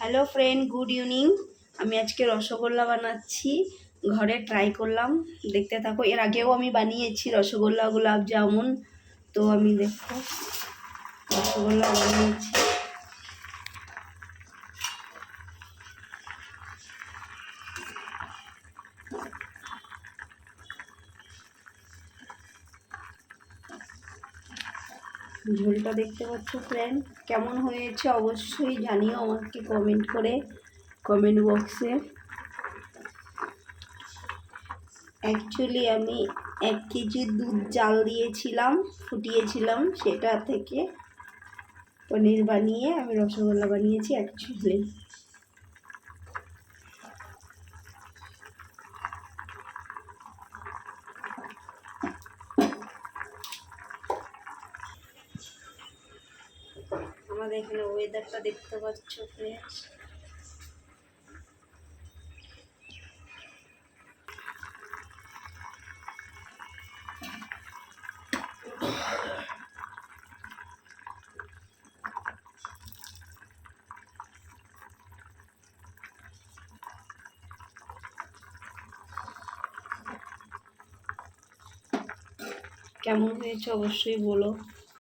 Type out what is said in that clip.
Hello friend good evening আমি আজকে রসগোল্লা বানাচ্ছি। ঘরে ট্রাই করলাম। দেখতে থাকো, এর আগেও আমি বানিয়েছি রসগোল্লা গোলাপ জামুন। তো আমি দেখো, রসগোল্লা বানিয়েছি। ঝোলটা দেখতে পাচ্ছ ফ্রেন্ড কেমন হয়েছে অবশ্যই জানিও আমাকে কমেন্ট করে কমেন্ট বক্সে অ্যাকচুয়ালি আমি এক কেজি দুধ জাল দিয়েছিলাম, ফুটিয়েছিলাম সেটা থেকে। পনির বানিয়ে আমি রসগোল্লা বানিয়েছি অ্যাকচুয়ালি আমাদের এখানে ওয়েদারটা দেখতে পাচ্ছ ফ্রেন্ডস কেমন হয়েছে অবশ্যই বলো।